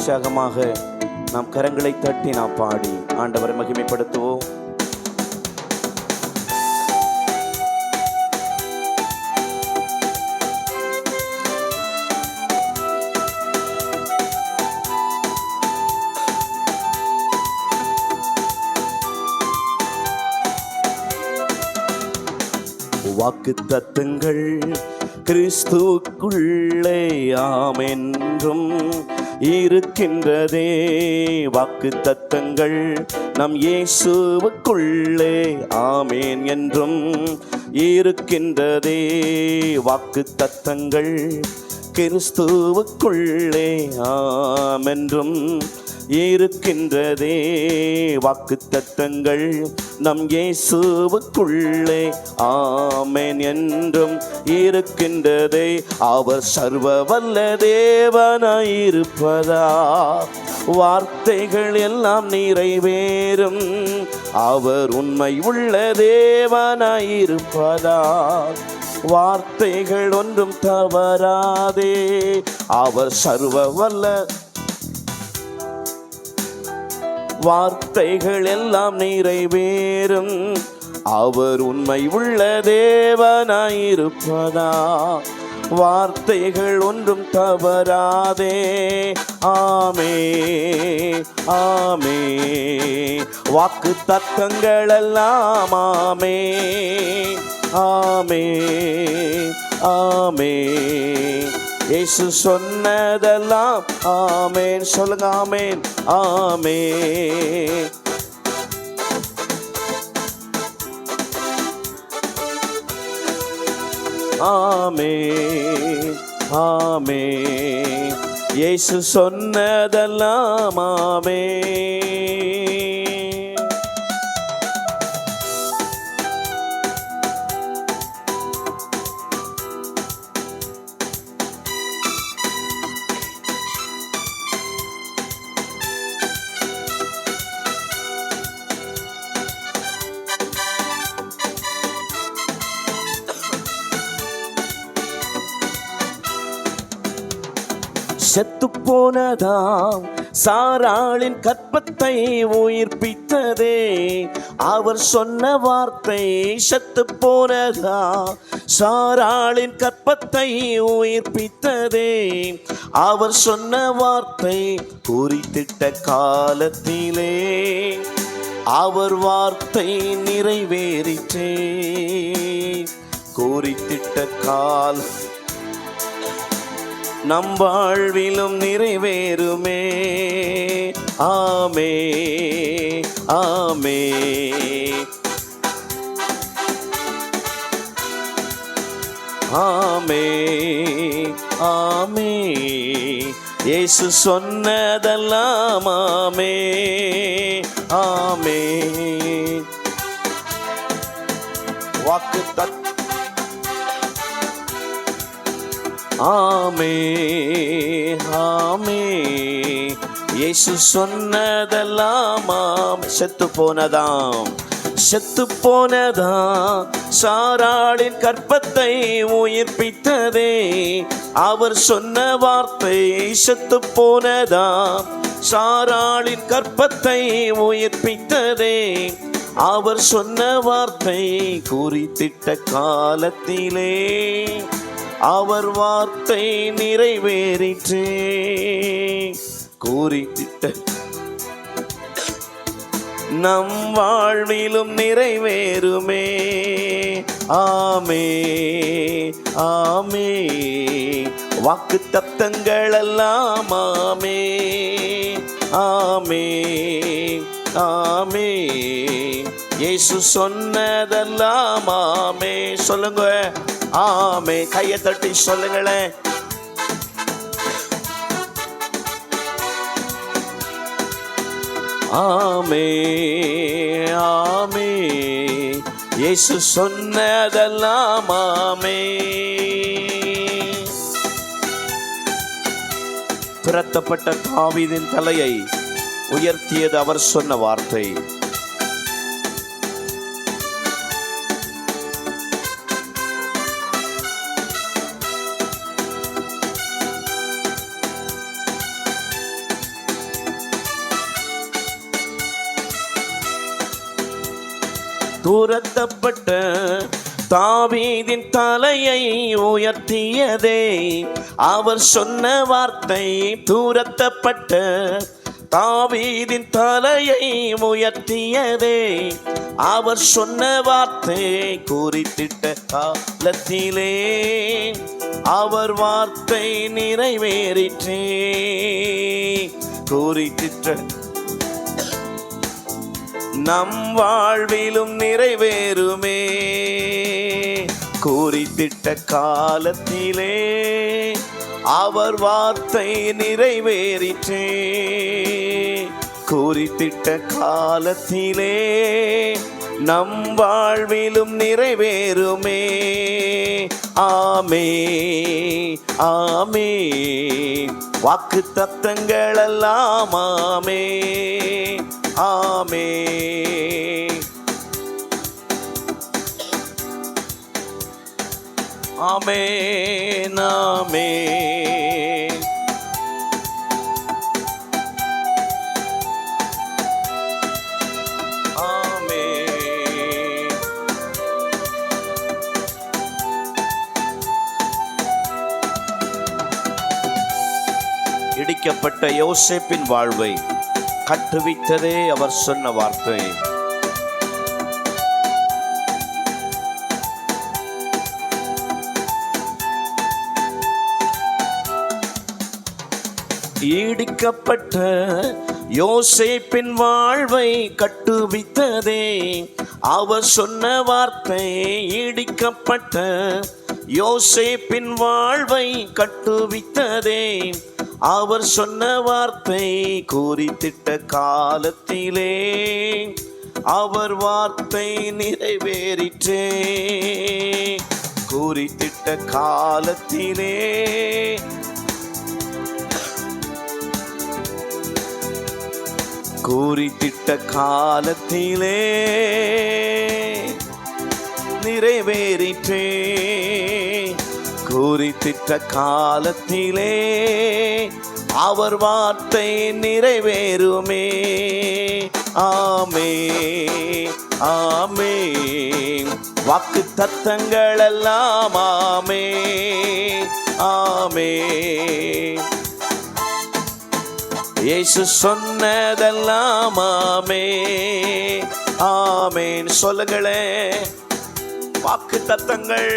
உற்சாகமாக நாம் கரங்களை தட்டி நாம் பாடி ஆண்டவரை மகிமைப்படுத்துவோம். வாக்கு தத்துங்கள் கிறிஸ்துவுக்குள்ளே ஆமென்றும். இருக்கின்றதே. வாக்கு தத்தங்கள் நம் இயேசுவுக்குள்ளே. ஆமேன் என்றும் இருக்கின்றதே. வாக்கு தத்தங்கள் கிறிஸ்துவுக்குள்ளே ஆமென்றும் இருக்கின்றதே. வாக்கு தத்தங்கள் நம் இயேசுவுக்குள்ளே ஆமென் என்றும் இருக்கின்றதே. அவர் சர்வ வல்ல தேவனாயிருப்பதா. வார்த்தைகள் எல்லாம் நிறைவேறும். அவர் உண்மை உள்ள தேவனாயிருப்பதா. வார்த்தைகள் ஒன்றும் தவறாதே. அவர் சர்வ வல்ல வார்த்தைகள் எல்லாம் நிறைவேறும். அவர் உண்மை உள்ள தேவனாயிருப்பதா? வார்த்தைகள் ஒன்றும் தவறாதே. ஆமே ஆமே. வாக்கு தத்தங்கள் எல்லாம் ஆமே. ஆமே ஆமே இயேசு சொன்னதெல்லாம் ஆமேன். சொல்லுங்க ஆமேன் ஆமே ஆமே ஆமே இயேசு சொன்னதெல்லாம் ஆமே செத்து போனதாம். சாராளின் கற்பத்தை உயிர்ப்பித்ததே. அவர் சொன்ன வார்த்தை செத்து போனதா? சாராளின் கற்பத்தை உயிர்ப்பித்ததே. அவர் சொன்ன வார்த்தை குறித்திட்ட காலத்திலே. அவர் வார்த்தை நிறைவேறிற்றே. குறித்திட்ட காலம் நம் வாழ்விலும் நிறைவேறுமே. ஆமே ஆமே. ஆமே ஆமே. இயேசு சொன்னதெல்லாம் ஆமே ஆமே. வாக்கு தத்து ஆமே ஆமே. இயேசு சொன்னதெல்லாம் ஆம் செத்து போனதாம் செத்து போனதா சாராளின் கற்பத்தை உயிர்ப்பித்ததே அவர் சொன்ன வார்த்தை செத்து போனதா சாராளின் கற்பத்தை உயிர்ப்பித்ததே அவர் சொன்ன வார்த்தை குறித்திட்ட காலத்திலே. அவர் வார்த்தை நிறைவேறிற்றே. குறித்திட்ட நம் வாழ்விலும் நிறைவேறுமே. ஆமே ஆமே. வாக்கு தத்தங்கள் எல்லாம் ஆமே ஆமே. ஆமே இயேசு சொன்னதெல்லாம் ஆமே சொல்லுங்க. ஆமே கையை தட்டி சொல்லுங்களேன். ஆமே ஆமே இயேசு சொன்னதெல்லாம் ஆமே துரத்தப்பட்ட தாவீதின் தலையை உயர்த்தியது அவர் சொன்ன வார்த்தை. துரத்தப்பட்ட தாவீதின் தலையை உயர்த்தியதே. அவர் சொன்ன வார்த்தை தூரத்தப்பட்ட தாவீதின் தலையை உயர்த்தியதே. அவர் சொன்ன வார்த்தை குறித்திட்ட காலத்திலே. அவர் வார்த்தை நிறைவேறிற்றே. குறித்திட்ட நம் வாழ்விலும் நிறைவேறுமே. குறித்திட்ட காலத்திலே. அவர் வார்த்தை நிறைவேறிற்றே. குறிப்பிட்ட காலத்திலே நம் வாழ்விலும் நிறைவேறுமே. ஆமே ஆமே. வாக்கு தத்தங்களெல்லாம் ஆமே ஆமே. ஆமே நாமே பிடிக்கப்பட்ட யோசேப்பின் வாழ்வை கட்டுவித்ததே அவர் சொன்ன வார்த்தை. ஈடிக்கப்பட்ட யோசேப்பின் வாழ்வை கட்டுவித்ததே அவர் சொன்ன வார்த்தை. ஈடிக்கப்பட்ட யோசேப்பின் வாழ்வை கட்டுவித்ததே அவர் சொன்ன வார்த்தை குறித்திட்ட காலத்திலே அவர் வார்த்தை நிறைவேறிற்றே. குறித்திட்ட காலத்திலே குறித்திட்ட காலத்திலே நிறைவேறிற்றே. குறித்திட்ட காலத்திலே அவர் வார்த்தை நிறைவேறுமே. ஆமே ஆமே. வாக்கு தத்தங்கள் எல்லாம் ஆமே ஆமே. இயேசு சொன்னதெல்லாம் ஆமே ஆமேன் சொல்லுங்களே வாக்கு தத்தங்கள்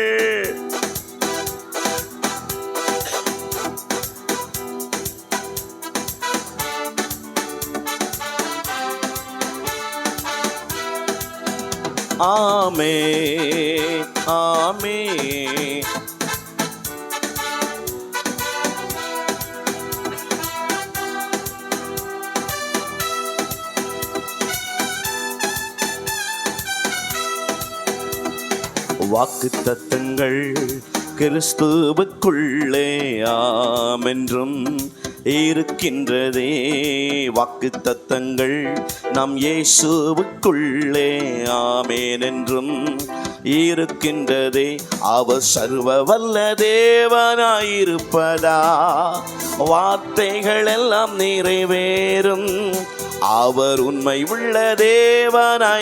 ஆமே ஆமே. வாக்கு தத்தங்கள் கிறிஸ்துவுக்குள்ளே ஆமென்றும் என்றும் இருக்கின்றதே. வாக்கு தத்தங்கள் நம் இயேசுவுக்குள்ளே ஆமேன் என்றும் இருக்கின்றதே. அவர் சர்வ வல்ல தேவனாயிருப்பதா. வார்த்தைகள் எல்லாம் நிறைவேறும். அவர் உண்மை உள்ள தேவனாயிருப்பதா.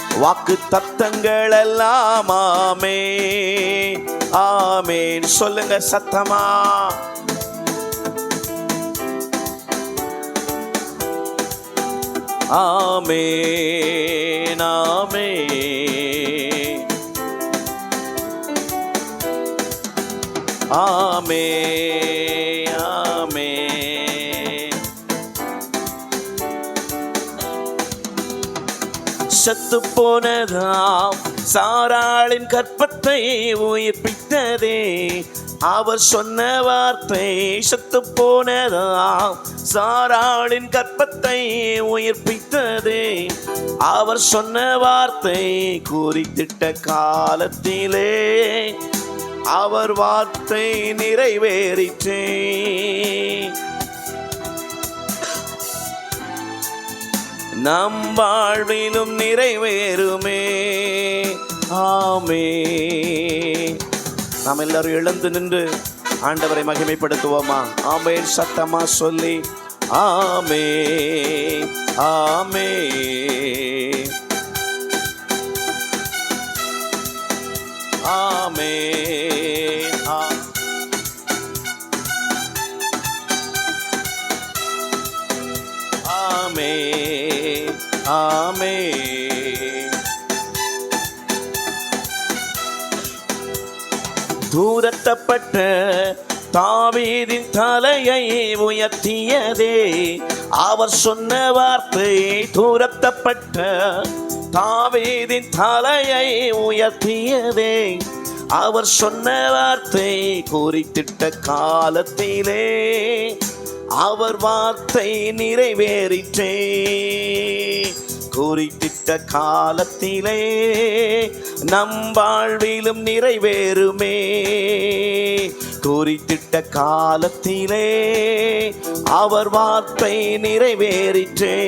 வாக்கு தத்தங்கள் எல்லாம் ஆமே. ஆமேன். சொல்லுங்க சத்தமா. ஆமே நாமே ஆமே ஆமே செத்து போனதாம். சாராளின் கற்பத்தை உயிர்ப்பித்ததே. அவர் சொன்ன வார்த்தை செத்து போனதாம். சாராளின் கற்பத்தை உயிர்ப்பித்ததே. அவர் சொன்ன வார்த்தை குறித்திட்ட காலத்திலே. அவர் வார்த்தை நிறைவேறிற்றே. நம் வாழ்விலும் நிறைவேறுமே. ஆமே. நாம் எல்லாரும் எழுந்து நின்று ஆண்டவரை மகிமைப்படுத்துவோமா? ஆமேன். சத்தமா சொல்லி. ஆமே. ஆமே. ஆமே. ஆமே. ஆமே தூரத்தப்பட்ட தாவீதின் தலையை உயர்த்தியதே அவர் சொன்ன வார்த்தை தூரத்தப்பட்ட தாவீதின் தலையை உயர்த்தியதே அவர் சொன்ன வார்த்தை குறித்திட்ட காலத்திலே அவர் வார்த்தை நிறைவேறிற்றே. குறிப்பிட்ட காலத்திலே நம் வாழ்விலும் நிறைவேறுமே. குறித்திட்ட காலத்திலே அவர் வார்த்தை நிறைவேறிற்றே.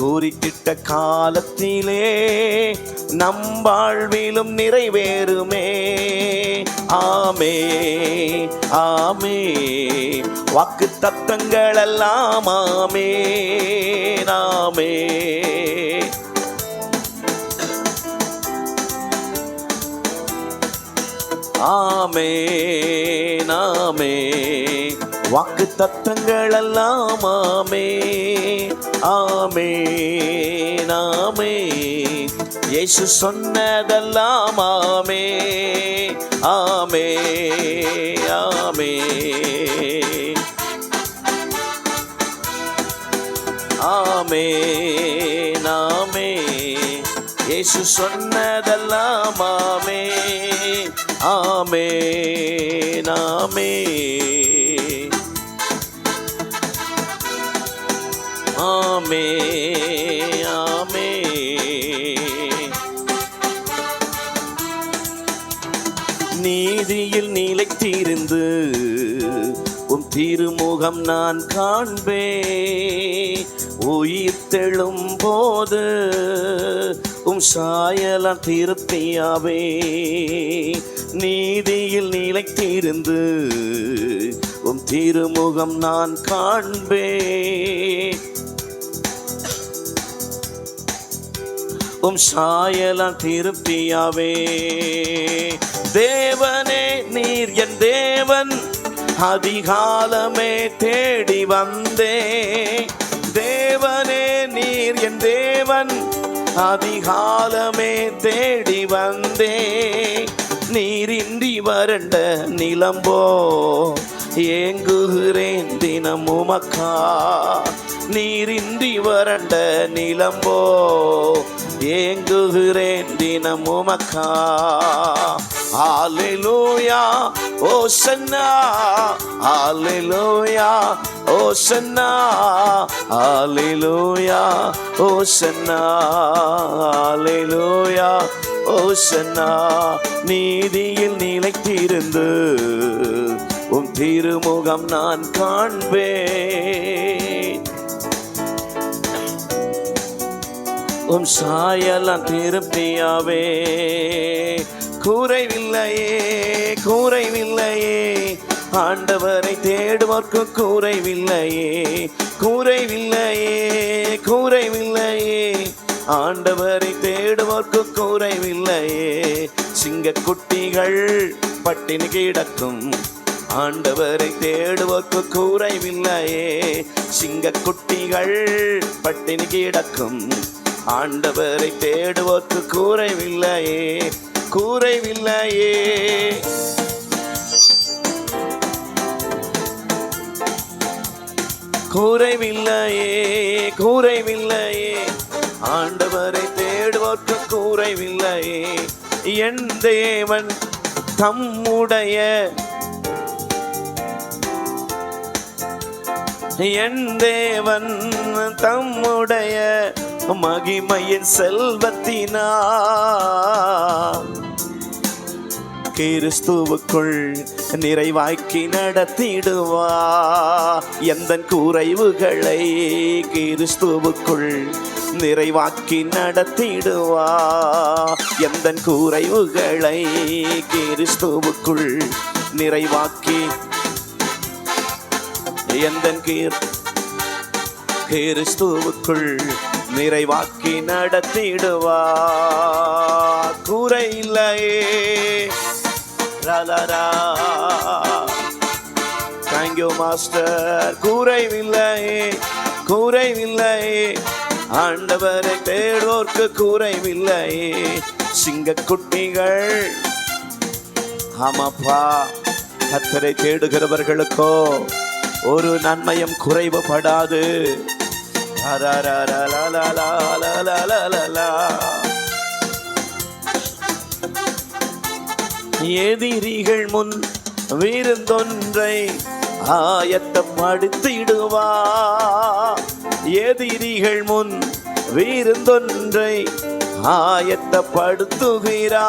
கூறிக்கிட்ட காலத்திலே நம் வாழ்விலும் நிறைவேறுமே. ஆமே ஆமே. வாக்கு தத்தங்கள் எல்லாம் ஆமே. நாமே ஆமே. நாமே வாக்கு தத்தங்கள் எல்லாம் ஆமே ஆமே நாமே இயேசு சொன்னதெல்லாம் ஆமே ஆமே ஆமே ஆமே நாமே இயேசு சொன்னதெல்லாம் ஆமே ஆமே நாமே ஆமே ஆமே. நீதியில் நிலைத்திருந்து உன் திருமுகம் நான் காண்பே. உயிர் தெழும் போது உம் சாயலாம் திருப்தியாவே. நீதியில் நிலைத்திருந்து உம் திருமுகம் நான் காண்பே. உம் சாயலாம் திருப்தியாவே தேவனே நீர் என் தேவன் அதிகாலமே தேடி வந்தே. தேவனே நீர் என் தேவன் அதிகாலமே தேடி வந்தே. நீரின்றி வறண்ட நிலம்போ ஏங்குகிறேன் தினமுமக்கா நீரின்றி வறண்ட நிலம்போ ஏங்குகிறேன் தினமுமக்கா ஆலிலூயா ஓ சன்னா. ஆலிலூயா ஓ சன்னா. ஆலிலூயா ஓ சன்னா. ஆலிலூயா ஓ சன்னா. நீதியில் நிலைத்திருந்து உன் திருமுகம் நான் காண்பேன். உன் சாயலாம் திருப்தியாவே. கூரைவில்லையே கூரைவில்லையே ஆண்டவரை தேடுவோர்க்கு கூரைவில்லையே கூரைவில்லையே கூரைவில்லையே ஆண்டவரை தேடுவோர்க்கு கூரைவில்லையே சிங்கக்குட்டிகள் பட்டினி கிடக்கும். ஆண்டவரை தேடுவோர்க்கு சிங்க குட்டிகள் பட்டினி கிடக்கும். ஆண்டவரை தேடுவோர்க்கு கூரைவில்லையே. கூரைவில்லையே. கூரைவில்லையே கூரைவில்லையே. ஆண்டவரை தேடுவோர்க்கு கூரைவில்லையே. என் தேவன் தம்முடைய என் தேவன் தம்முடைய மகிமையின் செல்வத்தினா கிறிஸ்துவுக்குள் நிறைவாக்கி நடத்திடுவா. எந்த குறைவுகளை கிறிஸ்துவுக்குள் நிறைவாக்கி நடத்திடுவா. எந்த குறைவுகளை கிறிஸ்துவுக்குள் நிறைவாக்கி எந்த கீர். கிறிஸ்துவுக்குள் நிறைவாக்கி நடத்திடுவா குறை இல்லையே ரலரா தேங்க்யூ மாஸ்டர் குறைவில்லையே குறைவில்லையே ஆண்டவரை தேடுவோர்க்கு குறைவில்லையே சிங்கக்குட்டிகள். ஆமாப்பா. கத்தரை தேடுகிறவர்களுக்கோ ஒரு நன்மையும் குறைவுபடாது. எதிரிகள் முன் விருந்தொன்றை ஆயத்தப்படுத்திடுவா எதிரிகள் முன் விருந்தொன்றை ஆயத்தப்படுத்துகிறா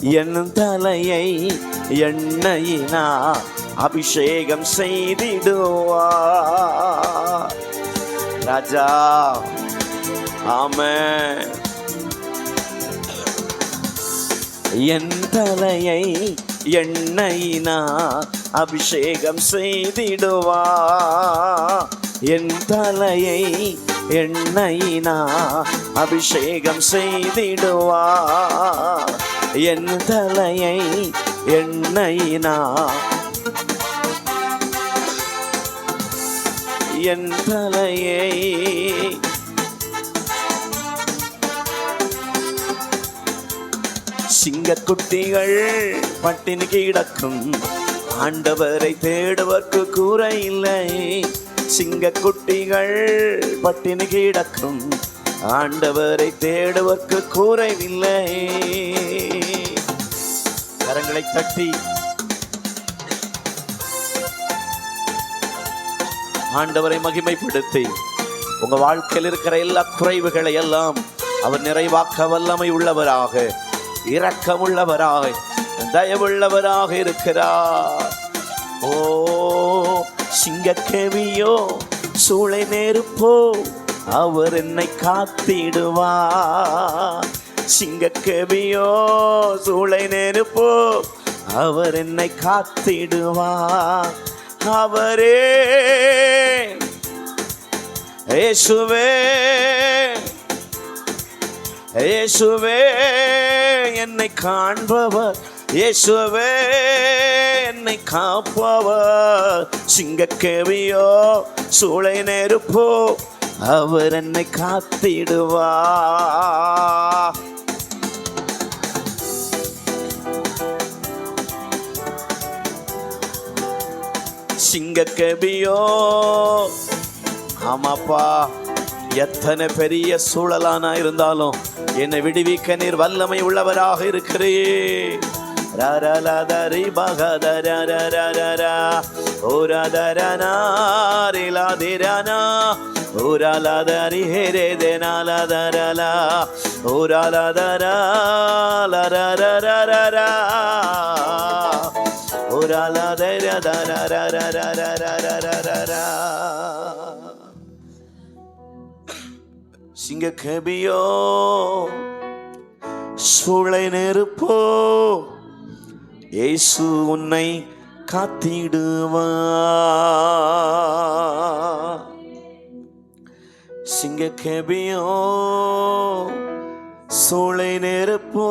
என் தலையை எண்ணெயினா அபிஷேகம் செய்திடுவா. ராஜா ஆமென். என் தலையை எண்ணெயினா அபிஷேகம் செய்திடுவா. என் தலையை எண்ணெயினா அபிஷேகம் செய்திடுவா. என் தலையை எண்ணெயினா என் தலையை. சிங்கக்குட்டிகள் பட்டினி கிடக்கும். ஆண்டவரை தேடுவதற்கு கூற இல்லை சிங்கக்குட்டிகள் பட்டினி கிடக்கும். ஆண்டவரை தேடுவதற்கு கூறவில்லை. கரங்களை தட்டி ஆண்டவரை மகிமைப்படுத்தி உங்க வாழ்க்கையில் இருக்கிற எல்லா குறைவுகளை எல்லாம் அவர் நிறைவாக்க வல்லமை உள்ளவராக இரக்கமுள்ளவராக தயவுள்ளவராக இருக்கிறார். ஓ சிங்கக்கேவியோ சூளை நெருப்போ அவர் என்னை காத்திடுவார். சிங்கக்கேவியோ சூளை நெருப்போ அவர் என்னை காத்திடுவார். அவரே. இயேசுவே. இயேசுவே என்னை காண்பவர். இயேசுவே என்னை காப்பவர். சிங்கக்கேவியோ சூளை நெருப்போ அவர் என்னை காத்திடுவார். சிங்க கபியோ ஆமாப்பா எத்தனை பெரிய சூழலானா இருந்தாலும் என்னை விடுவிக்க நீர் வல்லமை உள்ளவராக இருக்கிறே ரரலதரி பகதரரரரரா. ஓரதரனாரிலாதிரனா. ஓரலதரி ஹெரேதெனாலதரலா. ஓரலதராலரரரரரா. சிங்க கபியோ சூளை நெருப்போ ஏசு உன்னை காத்திடுவா. சிங்க கபியோ சூளை நெருப்போ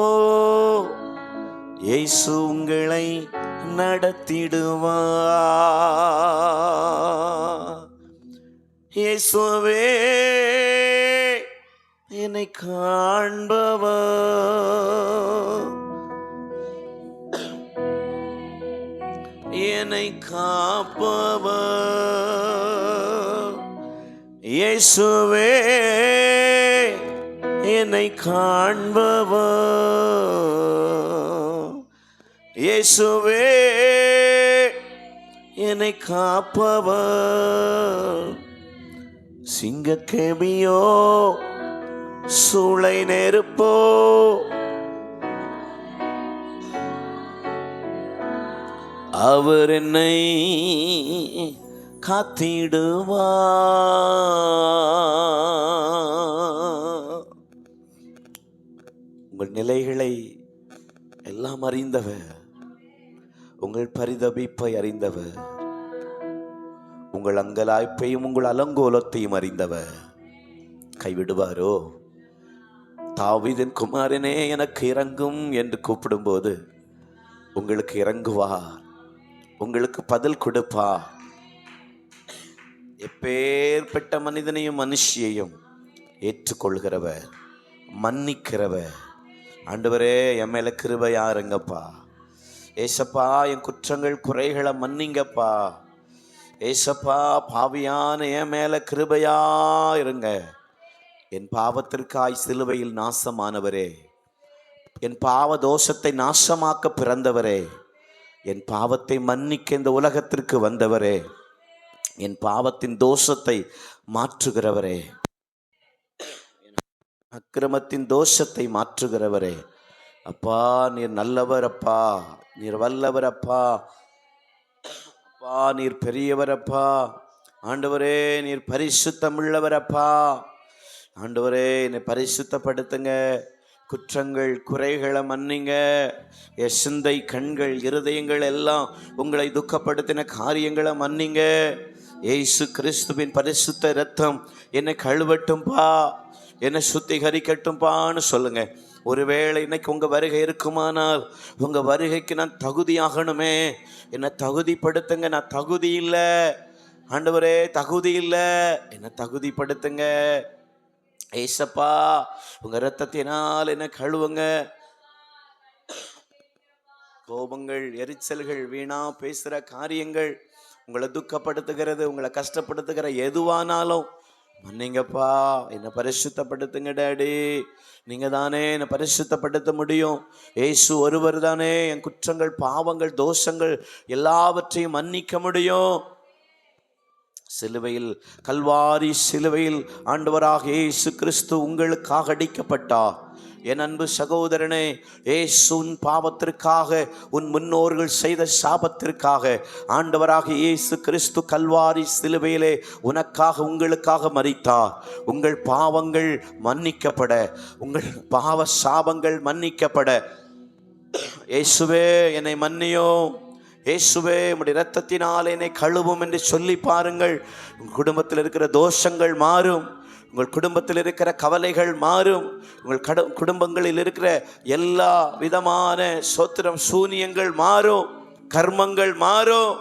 இயேசு உங்களை நடத்திடுவா இயேசுவே என்னை காண்பவர். என்னை காப்பவர். இயேசுவே என்னை காண்பவர். இயேசுவே என்னை காப்பவர். சிங்கக்கேபியோ சூளை நெருப்போ. அவர் என்னை காத்திடுவா உங்கள் நிலைகளை எல்லாம் அறிந்தவர். உங்கள் பரிதபிப்பை அறிந்தவர். உங்கள் அங்கலாய்ப்பையும் உங்கள் அலங்கோலத்தையும் அறிந்தவர். கைவிடுவாரோ? தாவிதன் குமாரனே எனக்கு இறங்கும் என்று கூப்பிடும்போது உங்களுக்கு இறங்குவார். உங்களுக்கு பதில் கொடுப்பார். எப்பேற்பட்ட மனிதனையும் மனுஷியையும் ஏற்றுக்கொள்கிறவர் மன்னிக்கிறவர். ஆண்டவரே என் மேல கிருபையா ஏசப்பா என் குற்றங்கள் குறைகளை மன்னிங்கப்பா. ஏசப்பா பாவியான என் மேல கிருபையா இருங்க. என் பாவத்திற்காய் சிலுவையில் நாசமானவரே. என் பாவ தோஷத்தை நாசமாக்க பிறந்தவரே. என் பாவத்தை மன்னிக்க இந்த உலகத்திற்கு வந்தவரே. என் பாவத்தின் தோஷத்தை மாற்றுகிறவரே. அக்கிரமத்தின் தோஷத்தை மாற்றுகிறவரே. அப்பா நீர் நல்லவர் அப்பா நீர் வல்லவர் அப்பா. அப்பா நீர் பெரியவர் அப்பா. ஆண்டவரே நீர் பரிசுத்தமுள்ளவர் அப்பா. ஆண்டவரே என்னை பரிசுத்தப்படுத்துங்க. குற்றங்கள் குறைகளை மன்னிங்க. என் சிந்தை கண்கள் இருதயங்கள் எல்லாம் உங்களை துக்கப்படுத்தின காரியங்களை மன்னிங்க. ஏசு கிறிஸ்துவின் பரிசுத்த ரத்தம் என்னை கழுவட்டும்பா என்னை சுத்திகரிக்கட்டும்பான்னு சொல்லுங்கள் ஒருவேளை இன்னைக்கு உங்கள் வருகை இருக்குமானால் உங்கள் வருகைக்கு நான் தகுதியாகணுமே. என்னை தகுதிப்படுத்துங்க நான் தகுதி இல்லை. ஆண்டவரே தகுதி இல்லை. என்னை தகுதிப்படுத்துங்க. ஏசப்பா உங்கள் ரத்தத்தினால் என்ன கழுவுங்க. கோபங்கள் எரிச்சல்கள் வீணா பேசுகிற காரியங்கள் உங்களை துக்கப்படுத்துகிறது உங்களை கஷ்டப்படுத்துகிற எதுவானாலும் மன்னிங்கப்பா. என்னை பரிசுத்தப்படுத்துங்க டேடி. நீங்க தானே என்னை பரிசுத்தப்படுத்த முடியும். ஏசு ஒருவர் தானே என் குற்றங்கள் பாவங்கள் தோஷங்கள் எல்லாவற்றையும் மன்னிக்க முடியும். சிலுவையில் கல்வாரி சிலுவையில் ஆண்டவராக இயேசு கிறிஸ்து உங்களுக்காக அடிக்கப்பட்டார். என் அன்பு சகோதரனே ஏசுன் பாவத்திற்காக உன் முன்னோர்கள் செய்த சாபத்திற்காக ஆண்டவராக இயேசு கிறிஸ்து கல்வாரி சிலுவையிலே உனக்காக உங்களுக்காக மறித்தார் உங்கள் பாவங்கள் மன்னிக்கப்பட உங்கள் பாவ சாபங்கள் மன்னிக்கப்பட. இயேசுவே என்னை மன்னியும். இயேசுவே உடைய இரத்தத்தினால் என்னை கழுவும் என்று சொல்லி பாருங்கள். உங்கள் குடும்பத்தில் இருக்கிற தோஷங்கள் மாறும். உங்கள் குடும்பத்தில் இருக்கிற கவலைகள் மாறும். உங்கள் கடு குடும்பங்களில் இருக்கிற எல்லா விதமான சோத்திரம் சூனியங்கள் மாறும். கர்மங்கள் மாறும்.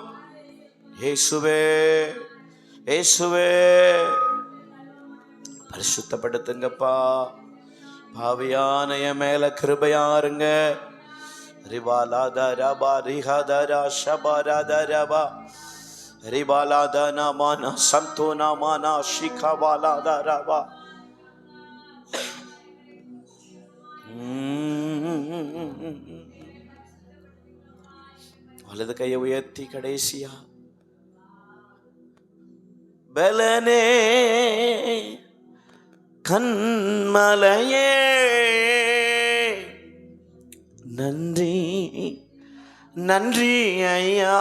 ஏசுவே இயேசுவே. பரிசுத்தப்படுத்துங்கப்பா. பாவியான என் மேல கிருபையாருங்க ரிபாலாத ரபா ரிஹதரா ஷபரத ரபா ரிபாலாத நமான சந்தோ நமான ஷிகபாலாத வலது கையை உயர்த்தி கடைசியா. பலனே கண்மலையே. நன்றி. நன்றி ஐயா.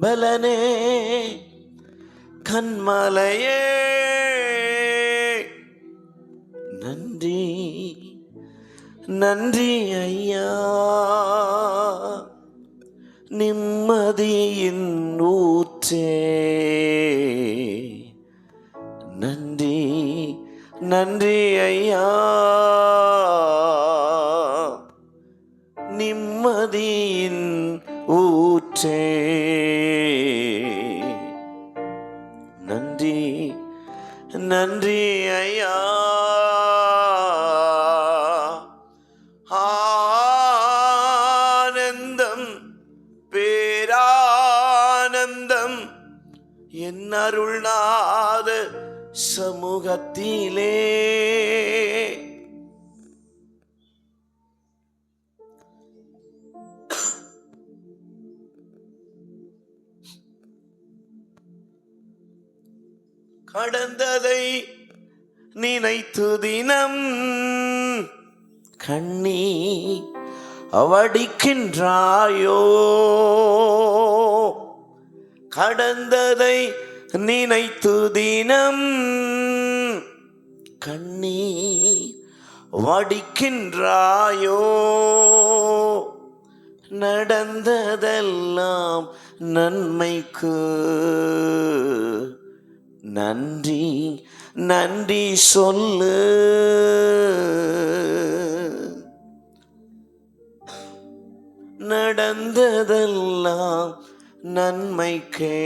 பலனே கண்மலையே. நன்றி நன்றி ஐயா. நிம்மதியின் ஊற்றே. நன்றி நன்றி ஐயா. ஊற்றே நன்றி நன்றி ஐயா. ஆனந்தம் பேரானந்தம் என் அருள்நாத சமூகத்திலே. கடந்ததை நினைத்து தினம் கண்ணீ வடிக்கின்றாயோ கடந்ததை நினைத்து தினம் கண்ணீர் வடிக்கின்றாயோ? நடந்ததெல்லாம் நன்மைக்கு நன்றி நன்றி சொல்லு. நடந்ததெல்லாம் நன்மைக்கே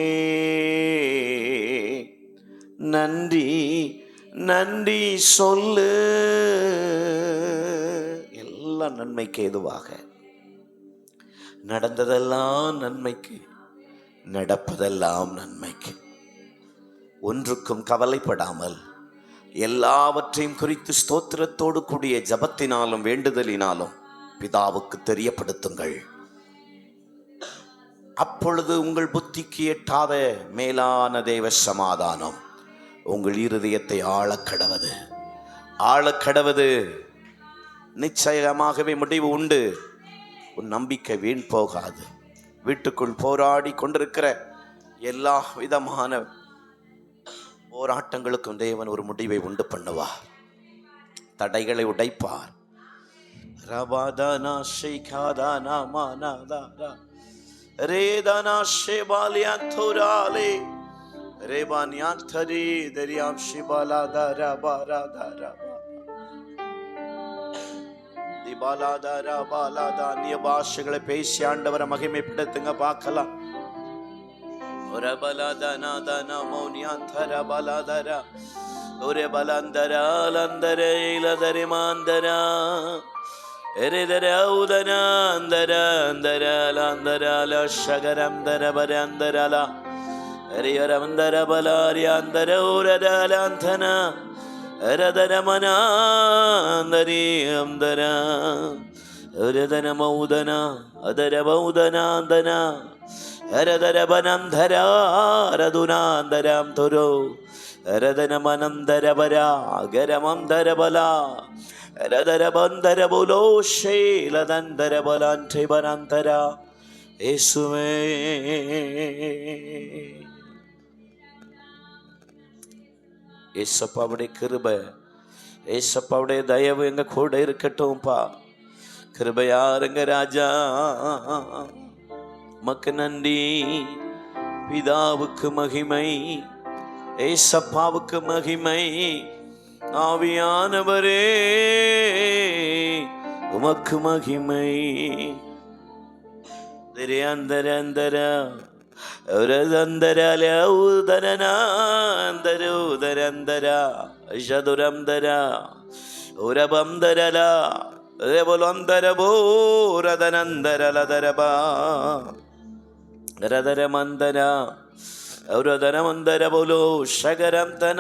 நன்றி நன்றி சொல்லு. எல்லாம் நன்மைக்கு எதுவாக? நடந்ததெல்லாம் நன்மைக்கு நடப்பதெல்லாம் நன்மைக்கு ஒன்றுக்கும் கவலைப்படாமல் எல்லாவற்றையும் குறித்து ஸ்தோத்திரத்தோடு கூடிய ஜபத்தினாலும் வேண்டுதலினாலும் பிதாவுக்கு தெரியப்படுத்துங்கள். அப்பொழுது உங்கள் புத்திக்கு எட்டாத மேலான தேவ சமாதானம் உங்கள் இருதயத்தை ஆழக்கடவது. ஆழக்கடவது. நிச்சயமாகவே முடிவு உண்டு. உன் நம்பிக்கை வீண் போகாது. வீட்டுக்குள் போராடி கொண்டிருக்கிற எல்லா விதமான போராட்டங்களுக்கும் தேவன் ஒரு முடிவை உண்டு பண்ணுவார் தடைகளை உடைப்பார். ரபாதானா ஷேகாதானா மானாதாரா. ரேதானா ஷேபாலியா தோராலே. ரேபானியாந்தரி தரியாம் ஷிபாலாதாரா பாராதாரா. திபாலாதாரா பாலாதா அந்நிய பாஷைகளை பேசி ஆண்டவரை மகிமைப்படுத்துங்க பார்க்கலாம். ஒரு பலாதனா தனா மௌனியாந்தர பலாதர ஒரு பலாந்தர ഹരധരപനന്ധരാരധുനാന്തരം തുരോ ഹരധനമനന്തരപരാഗരമന്തരബലാ ഹരധരബന്ധരബുലോശൈലധന്ധരബലാൻപനന്തര യേശുമേ യേശപ്പാവുടെ കൃപ യേശപ്പാവുടെ ദയവ് എങ്ക കൂടെ ഇരിക്കട്ടുംപ്പാ കൃപയാറുങ്ക രാജാ ஏசப்பாவுடைய தயவு எங்க கூட இருக்கட்டும்ப்பா கிருபையாருங்க ராஜா மக்கு நன்றி பிதாவுக்கு மகிமை ஏசப்பாவுக்கு மகிமை ஆவியானவரே உமக்கு மகிமை திரையந்தர அந்தர ഉരദന്തരല ഉദരനാന്തര ഉദരന്തര ഷതുരന്തര ഉരബന്തരല രബുലന്തര ರದರಮಂದರ ரதரமந்தர ಬೋಲೋ ಶಗರಂತನಾರಂದರೋ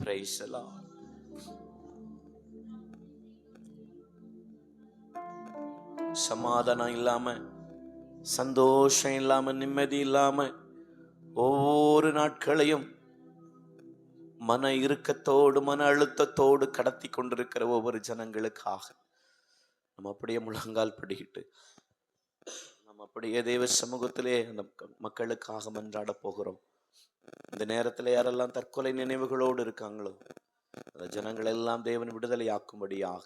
ಪ್ರೈಸಲಾ சமாதானம் இல்லாம சந்தோஷம் இல்லாம நிம்மதி இல்லாம ஒவ்வொரு நாட்களையும் மன இறுக்கத்தோடு மன அழுத்தத்தோடு கடத்தி கொண்டிருக்கிற ஒவ்வொரு ஜனங்களுக்காக. நம்ம அப்படியே முழங்கால் படிக்கிட்டு நம்ம அப்படியே தெய்வ சமூகத்திலே அந்த மக்களுக்காக மன்றாட போகிறோம். இந்த நேரத்தில் யாரெல்லாம் தற்கொலை நினைவுகளோடு இருக்காங்களோ அந்த ஜனங்கள் எல்லாம் தேவன் விடுதலை ஆக்கும்படியாக